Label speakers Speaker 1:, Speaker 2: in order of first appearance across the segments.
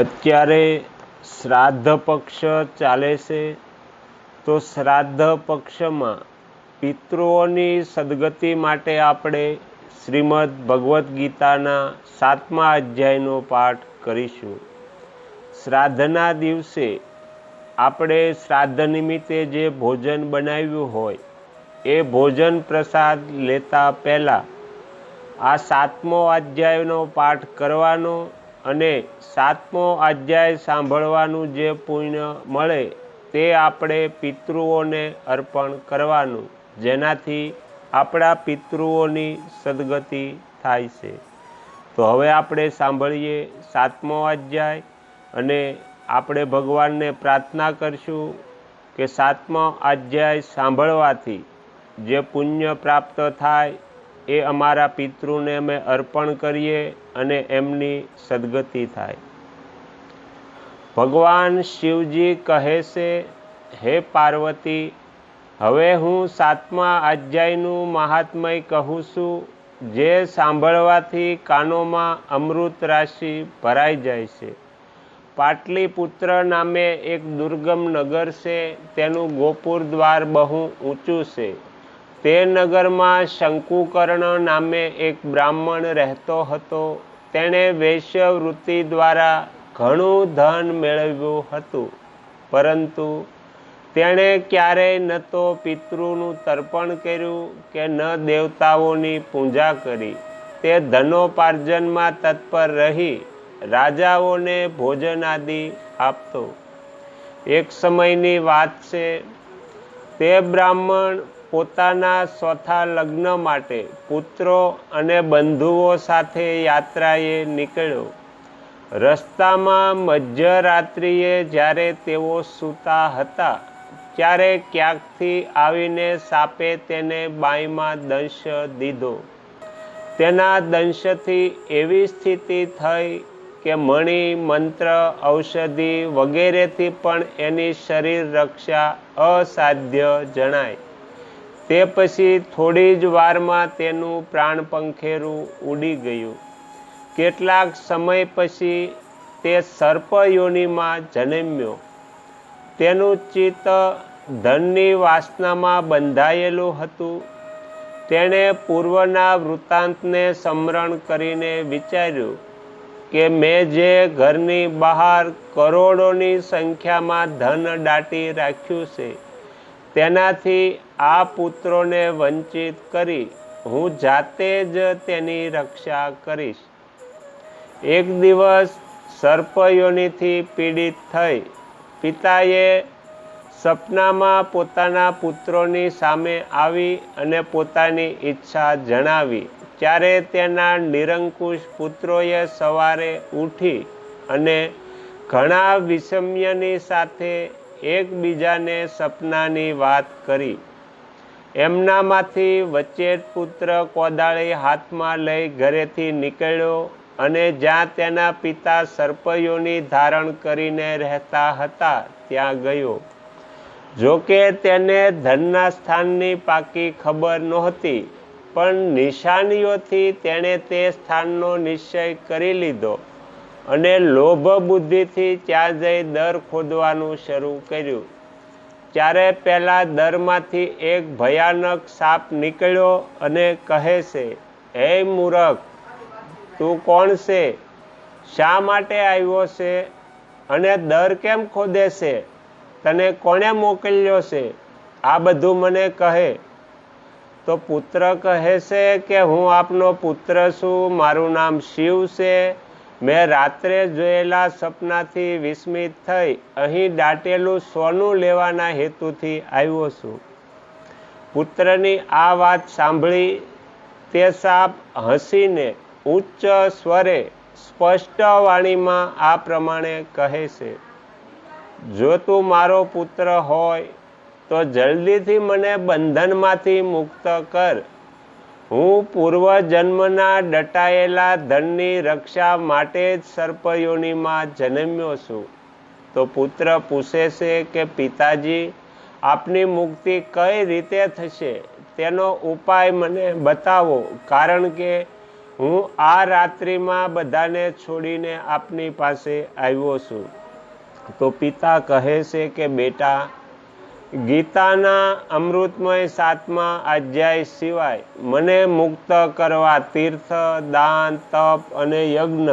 Speaker 1: અત્યારે શ્રાદ્ધ પક્ષ ચાલે છે, તો શ્રાદ્ધ પક્ષમાં પિતૃઓની સદગતિ માટે આપણે શ્રીમદ ભગવદ્ ગીતાના સાતમા અધ્યાયનો પાઠ કરીશું. શ્રાદ્ધના દિવસે આપણે શ્રાદ્ધ નિમિત્તે જે ભોજન બનાવ્યું હોય, એ ભોજન પ્રસાદ લેતા પહેલાં આ સાતમો અધ્યાયનો પાઠ કરવાનો અને સાતમો અધ્યાય સાંભળવાનું જે પુણ્ય મળે તે આપણે પિતૃઓને અર્પણ કરવાનું, જેનાથી આપણા પિતૃઓની સદગતિ થાય છે. તો હવે આપણે સાંભળીએ સાતમો અધ્યાય અને આપણે ભગવાનને પ્રાર્થના કરશું કે સાતમો અધ્યાય સાંભળવાથી જે પુણ્ય પ્રાપ્ત થાય એ અમારા પિતૃને અમે અર્પણ કરીએ અને એમની સદગતિ થાય. ભગવાન શિવજી કહે છે, હે પાર્વતી, હવે હું સાતમા અધ્યાયનું મહાત્મય કહું છું, જે સાંભળવાથી કાનોમાં અમૃત રાશિ ભરાઈ જાય છે. પાટલીપુત્ર નામે એક દુર્ગમ નગર છે, તેનું ગોપુર દ્વાર બહુ ઊંચું છે. તે નગરમાં શંકુકર્ણ નામે એક બ્રાહ્મણ રહેતો હતો. તેણે વૈશ્યવૃત્તિ દ્વારા ઘણું ધન મેળવ્યું હતું. પરંતુ તેણે ક્યારેય ન તો પિતૃનું તર્પણ કર્યું કે ન દેવતાઓની પૂજા કરી. તે ધનોપાર્જનમાં તત્પર રહી રાજાઓને ભોજન આદિ આપતો. એક સમયની વાત છે, તે બ્રાહ્મણ પોતાના ચોથા લગ્ન માટે પુત્રો અને બંધુઓ સાથે યાત્રાએ નીકળ્યો. રસ્તામાં મધ્યરાત્રિએ જ્યારે તેઓ સૂતા હતા, ત્યારે ક્યાંકથી આવીને સાપે તેને બાઈમાં દંશ દીધો. તેના દંશથી એવી સ્થિતિ થઈ કે મણિ, મંત્ર, ઔષધિ વગેરેથી પણ એની શરીર રક્ષા અસાધ્ય જણાય. તે પછી થોડી જ વારમાં તેનું પ્રાણ પંખેરું ઉડી ગયું. કેટલાક સમય પછી તે સર્પયોનીમાં જન્મ્યો. તેનું ચિત્ત ધનની વાસનામાં બંધાયેલું હતું. તેણે પૂર્વના વૃત્તાંતને સ્મરણ કરીને વિચાર્યું કે મેં જે ઘરની બહાર કરોડોની સંખ્યામાં ધન દાટી રાખ્યું છે તેનાથી આ પુત્રોને વંચિત કરી હું જાતે જ તેની રક્ષા કરીશ. એક દિવસ સર્પયોનીથી પીડિત થઈ પિતાએ સપનામાં પોતાના પુત્રોની સામે આવી અને પોતાની ઈચ્છા જણાવી. ત્યારે તેના નિરંકુશ પુત્રોએ સવારે ઉઠી અને ઘણા વિષમ્યની સાથે એકબીજાને સપનાની વાત કરી. એમનામાંથી વચેટ પુત્ર કોદાળી હાથમાં લઈ ઘરેથી નીકળ્યો અને જ્યાં તેના પિતા સર્પયોની ધારણ કરીને રહેતા હતા ત્યાં ગયો. જોકે તેને ધનના સ્થાનની પાકી ખબર નહોતી, પણ નિશાનીઓથી તેણે તે સ્થાનનો નિશ્ચય કરી લીધો. અને લોભ બુદ્ધિથી ત્યાં જઈ દર ખોદવાનું શરૂ કર્યું. ત્યારે પહેલાં દરમાંથી એક ભયાનક સાપ નીકળ્યો અને કહે છે, હે મૂરખ, તું કોણ છે? શા માટે આવ્યો છે? અને દર કેમ ખોદે છે? તને કોણે મોકલ્યો છે? આ બધું મને કહે. તો પુત્ર કહે છે કે, હું આપનો પુત્ર છું, મારું નામ શિવ છે. મેં રાત્રે જોયેલા સપનાથી વિસ્મિત થઈ અહીં દાટેલું સોનું લેવાના હેતુથી આવ્યો છું. પુત્રની આ વાત સાંભળી તે સાપ હસીને ઉચ્ચ સ્વરે સ્પષ્ટ વાણીમાં આ પ્રમાણે કહે છે, જો તું મારો પુત્ર હોય તો જલ્દીથી મને બંધનમાંથી મુક્ત કર. હું પૂર્વજન્મના ડટાયેલા ધનની રક્ષા માટે જ સર્પયોનીમાં જન્મ્યો છું. તો પુત્ર પૂછે છે કે, પિતાજી, આપની મુક્તિ કઈ રીતે થશે? તેનો ઉપાય મને બતાવો, કારણ કે હું આ રાત્રિમાં બધાને છોડીને આપની પાસે આવ્યો છું. તો પિતા કહે છે કે, બેટા ગીતાના અમૃતમય સાતમા અધ્યાય સિવાય મને મુક્ત કરવા તીર્થ, દાન, તપ અને યજ્ઞ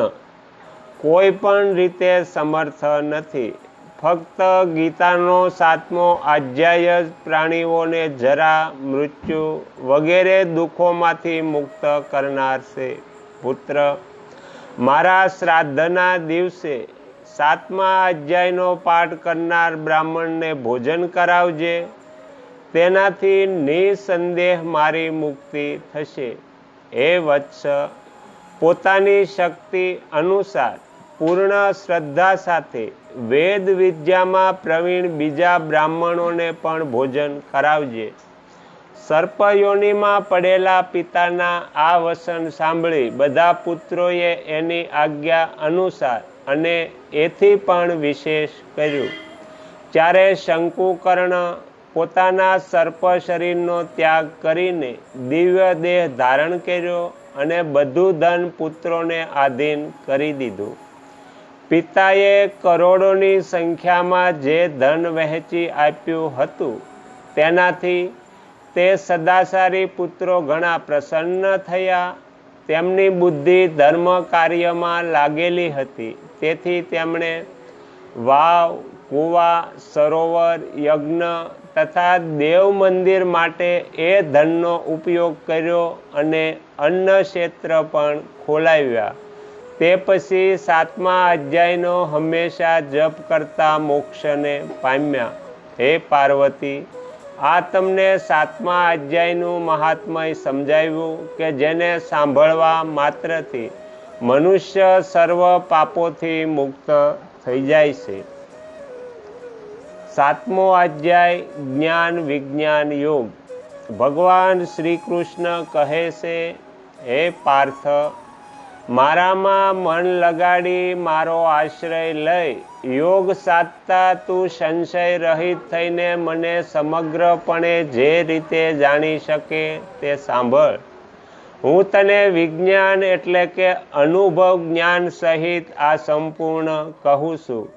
Speaker 1: કોઈ પણ રીતે સમર્થ નથી. ફક્ત ગીતાનો સાતમો અધ્યાય જ પ્રાણીઓને જરા મૃત્યુ વગેરે દુઃખોમાંથી મુક્ત કરનાર છે. પુત્ર, મારા શ્રાદ્ધના દિવસે સાતમા અધ્યાયનો પાઠ કરનાર બ્રાહ્મણને ભોજન કરાવજે. તેનાથી નિસંદેહ મારી મુક્તિ થશે. હે વત્સ પોતાની શક્તિ અનુસાર પૂર્ણ શ્રદ્ધા સાથે વેદ વિદ્યામાં પ્રવીણ બીજા બ્રાહ્મણોને પણ ભોજન કરાવજે. સર્પયોનીમાં પડેલા પિતાના આ વસન સાંભળી બધા પુત્રોએ એની આજ્ઞા અનુસાર અને એથી પણ વિશેષ કર્યું. જ્યારે શંકુકર્ણ પોતાના સર્પ શરીરનો ત્યાગ કરીને દિવ્ય દેહ ધારણ કર્યો અને બધું ધન પુત્રોને આધીન કરી દીધું. પિતાએ કરોડોની સંખ્યામાં જે ધન વહેંચી આપ્યું હતું, તેનાથી તે સદાસારી પુત્રો ઘણા પ્રસન્ન થયા તેમની બુદ્ધિ ધર્મ કાર્યમાં લાગેલી હતી. તેથી તેમણે વાવ, કુવા, સરોવર, યજ્ઞ તથા દેવ મંદિર માટે એ ધનનો ઉપયોગ કર્યો અને અન્ન ક્ષેત્ર પણ ખોલાવ્યા. તે પછી સાતમા અધ્યાયનો હંમેશા જપ કરતા મોક્ષને પામ્યા. હે પાર્વતી આ તમને સાતમા અધ્યાયનું મહાત્મય સમજાવ્યું કે જેને સાંભળવા માત્રથી મનુષ્ય સર્વ પાપોથી મુક્ત થઈ જાય છે. સાતમો અધ્યાય, જ્ઞાન વિજ્ઞાન યોગ. ભગવાન શ્રી કૃષ્ણ કહે છે, હે પાર્થ મારામાં મન લગાડી મારો આશ્રય લઈ. યોગ સાધતા તું સંશય રહિત થઈને મને સમગ્રપણે જે રીતે જાણી શકે તે સાંભળ. હું તને વિજ્ઞાન એટલે કે અનુભવ જ્ઞાન સહિત આ સંપૂર્ણ કહું છું.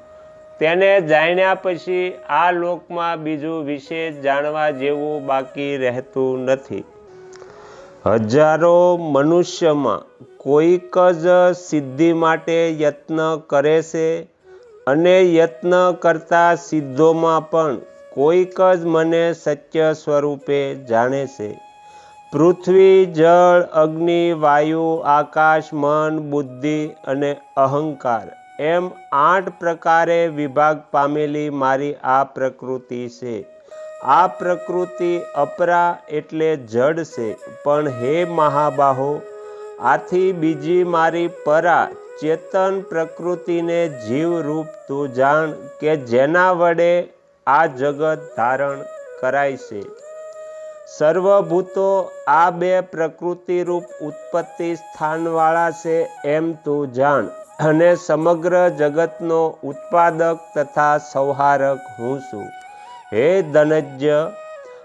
Speaker 1: તેને જાણ્યા પછી આ લોકમાં બીજું વિશેષ જાણવા જેવું બાકી રહેતું નથી. હજારો મનુષ્યમાં કોઈક જ સિદ્ધિ માટે યત્ન કરે છે અને યત્ન કરતા સિદ્ધોમાં પણ કોઈક જ મને સત્ય સ્વરૂપે જાણે છે. પૃથ્વી, જળ, અગ્નિ, વાયુ, આકાશ, મન, બુદ્ધિ અને અહંકાર એમ આઠ પ્રકારે વિભાગ પામેલી મારી આ પ્રકૃતિ છે. આ પ્રકૃતિ અપરા એટલે જડ છે, પણ હે મહાબાહો આથી બીજી મારી પરા ચેતન પ્રકૃતિને જીવરૂપ તું જાણ કે જેના વડે આ જગત ધારણ કરાય છે. સર્વભૂતો આ બે પ્રકૃતિરૂપ ઉત્પત્તિ સ્થાનવાળા છે એમ તું જાણ અને સમગ્ર જગતનો ઉત્પાદક તથા સંહારક હું છું. હે ધનજ્ય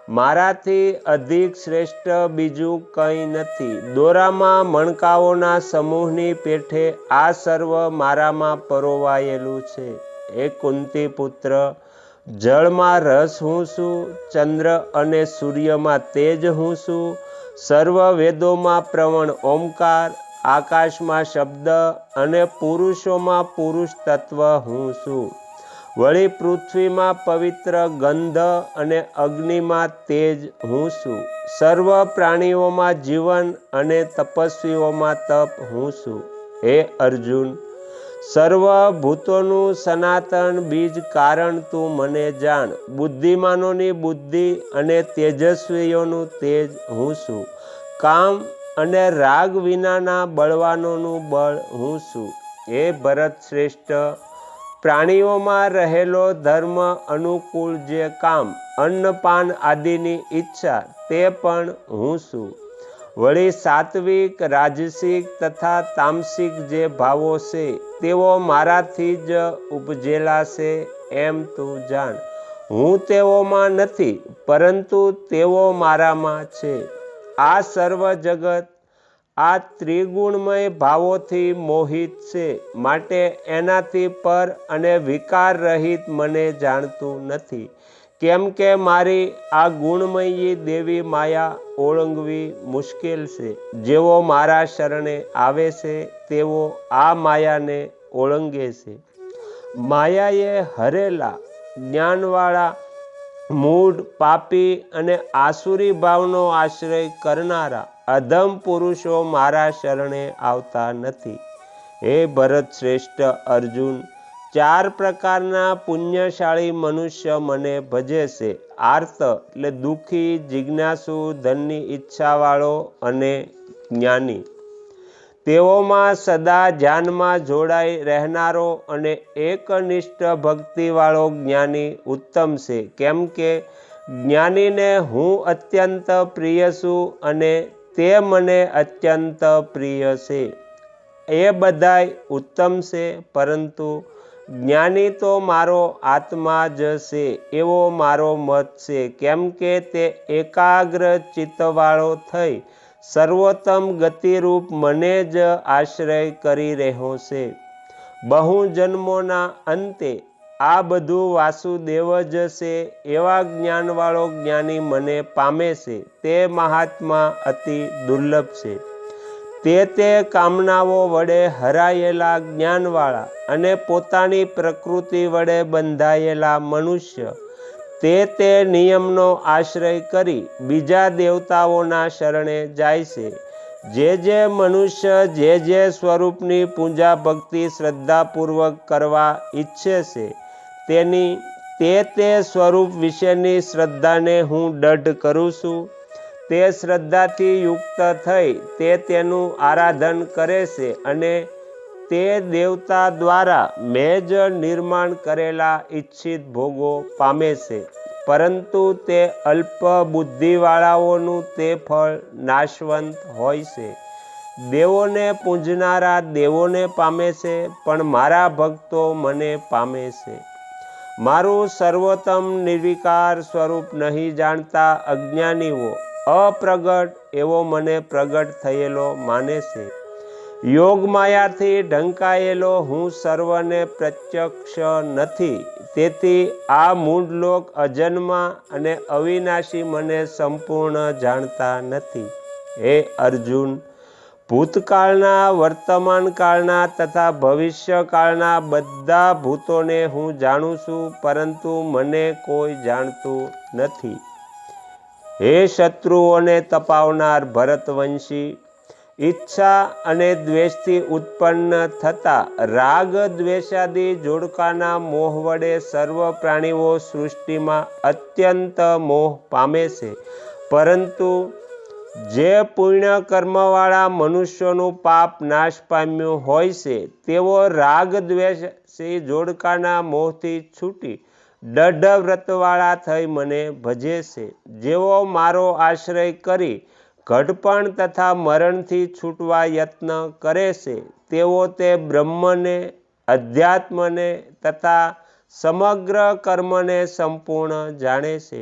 Speaker 1: મારાથી અધિક શ્રેષ્ઠ બીજું કંઈ નથી. દોરામાં મણકાઓના સમૂહની પેઠે આ સર્વ મારામાં પરોવાયેલું છે. હે કુંતી પુત્ર જળમાં રસ હું છું, ચંદ્ર અને સૂર્યમાં તેજ હું છું. સર્વ વેદોમાં પ્રવણ ઓમકાર, આકાશમાં શબ્દ અને પુરુષોમાં પુરુષ તત્વ હું છું. વળી પૃથ્વીમાં પવિત્ર ગંધ અને અગ્નિમાં તેજ હું છું. સર્વ પ્રાણીઓમાં જીવન અને તપસ્વીઓમાં તપ હું છું. હે અર્જુન સર્વ ભૂતોનું સનાતન બીજ કારણ તું મને જાણ. બુદ્ધિમાનોની બુદ્ધિ અને તેજસ્વીઓનું તેજ હું છું. કામ અને રાગ વિનાના બળવાનોનું બળ હું છું. હે ભરત શ્રેષ્ઠ પ્રાણીઓમાં રહેલો ધર્મ, અનુકૂળ જે કામ, અન્નપાન આદિની ઈચ્છા, તે પણ હું છું. વળી સાત્વિક, રાજસિક તથા તામસિક જે ભાવો છે, તેઓ મારાથી જ ઉપજેલા છે એમ તું જાણ. હું તેઓમાં નથી, પરંતુ તેઓ મારામાં છે. આ સર્વ જગત આ ત્રિગુણમય ભાવોથી મોહિત છે. માટે એનાથી પર અને વિકાર રહિત મને જાણતું નથી. કેમ કે મારી આ ગુણમયી દેવી માયા ઓળંગવી મુશ્કેલ છે. જેઓ મારા શરણે આવે છે, તેઓ આ માયાને ઓળંગે છે. માયાએ હરેલા, જ્ઞાનવાળા, મૂઢ, પાપી અને આસુરી ભાવનો આશ્રય કરનારા અધમ પુરુષો મારા શરણે આવતા નથી. હે ભરત શ્રેષ્ઠ અર્જુન, ચાર પ્રકારના પુણ્યશાળી મનુષ્ય મને ભજે છે આર્ત એટલે દુઃખી, જિજ્ઞાસુ, ધનની ઈચ્છાવાળો અને જ્ઞાની. તેઓમાં સદા ધ્યાનમાં જોડાઈ રહેનારો અને એકનિષ્ઠ ભક્તિવાળો જ્ઞાની ઉત્તમ છે. કેમ કે જ્ઞાનીને હું અત્યંત પ્રિય છું અને તે મને અત્યંત પ્રિય છે. એ બધાય ઉત્તમ છે, પરંતુ જ્ઞાની તો મારો આત્મા જ છે, એવો મારો મત છે. કેમ કે તે એકાગ્ર ચિત્તવાળો થઈ સર્વોત્તમ ગતિરૂપ મને જ આશ્રય કરી રહ્યો છે. બહુ જન્મોના અંતે આ બધું વાસુદેવ જ છે, એવા જ્ઞાનવાળો જ્ઞાની મને પામે છે, તે મહાત્મા અતિ દુર્લભ છે. તે તે કામનાઓ વડે હરાયેલા જ્ઞાનવાળા અને પોતાની પ્રકૃતિ વડે બંધાયેલા મનુષ્ય, તે તે નિયમનો આશ્રય કરી બીજા દેવતાઓના શરણે જાય છે. જે જે મનુષ્ય જે જે સ્વરૂપની પૂજા ભક્તિ શ્રદ્ધાપૂર્વક કરવા ઈચ્છે છે તેની તે તે સ્વરૂપ વિશેની શ્રદ્ધાને હું દઢ કરું છું. તે શ્રદ્ધાથી યુક્ત થઈ તે તેનું આરાધન કરે છે અને તે દેવતા દ્વારા મેં જ નિર્માણ કરેલા ઈચ્છિત ભોગો પામે છે. પરંતુ તે અલ્પ બુદ્ધિવાળાઓનું તે ફળ નાશવંત હોય છે. દેવોને પૂંજનારા દેવોને પામે છે, પણ મારા ભક્તો મને પામે છે. મારું સર્વોત્તમ નિર્વિકાર સ્વરૂપ નહીં જાણતા અજ્ઞાનીઓ અપ્રગટ એવો મને પ્રગટ થયેલો માને છે. યોગ માયાથી ઢંકાયેલો હું સર્વને પ્રત્યક્ષ નથી. તેથી આ મૂળલોક અજન્મા અને અવિનાશી મને સંપૂર્ણ જાણતા નથી. હે અર્જુન ભૂતકાળના વર્તમાન કાળના તથા ભવિષ્યકાળના બધા ભૂતોને હું જાણું છું, પરંતુ મને કોઈ જાણતું નથી. હે શત્રુઓને તપાવનાર ભરતવંશી, ઈચ્છા અને દ્વેષથી ઉત્પન્ન થતા રાગ દ્વેષાદી જોડકાના મોહ વડે સર્વ પ્રાણીઓ સૃષ્ટિમાં અત્યંત મોહ પામે છે. પરંતુ જે પુણ્ય કર્મવાળા મનુષ્યોનું પાપ નાશ પામ્યું હોય છે, તેઓ રાગ દ્વેષથી જોડકાના મોહથી છૂટી દઢ વ્રતવાળા થઈ મને ભજે છે. જેઓ મારો આશ્રય કરી ઘડપણ તથા મરણથી છૂટવા યત્ન કરે છે, તેઓ તે બ્રહ્મને, અધ્યાત્મને તથા સમગ્ર કર્મને સંપૂર્ણ જાણે છે.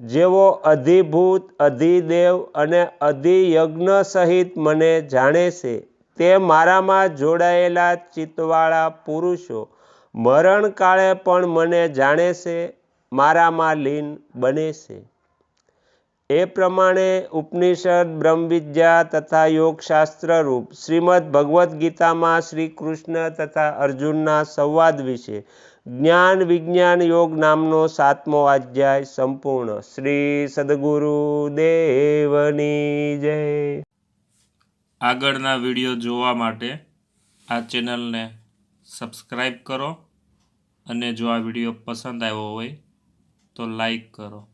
Speaker 1: જેઓ અધિભૂત, અધિદેવ અને અધિયજ્ઞ સહિત મને જાણે છે, તે મારામાં જોડાયેલા ચિત્તવાળા પુરુષો, મરણકાળે પણ મને જાણે છે, મારામાં લીન બને છે. એ પ્રમાણે ઉપનિષદ, બ્રહ્મવિદ્યા તથા યોગશાસ્ત્ર રૂપ શ્રીમદ ભગવદ્ ગીતામાં શ્રી કૃષ્ણ તથા અર્જુનના સંવાદ વિશે જ્ઞાન વિજ્ઞાન યોગ નામનો સાતમો અધ્યાય સંપૂર્ણ. શ્રી સદગુરુ દેવની જય.
Speaker 2: આગળના વીડિયો જોવા માટે આ ચેનલને સબસ્ક્રાઈબ કરો અને જો આ વીડિયો પસંદ આવ્યો હોય તો લાઈક કરો.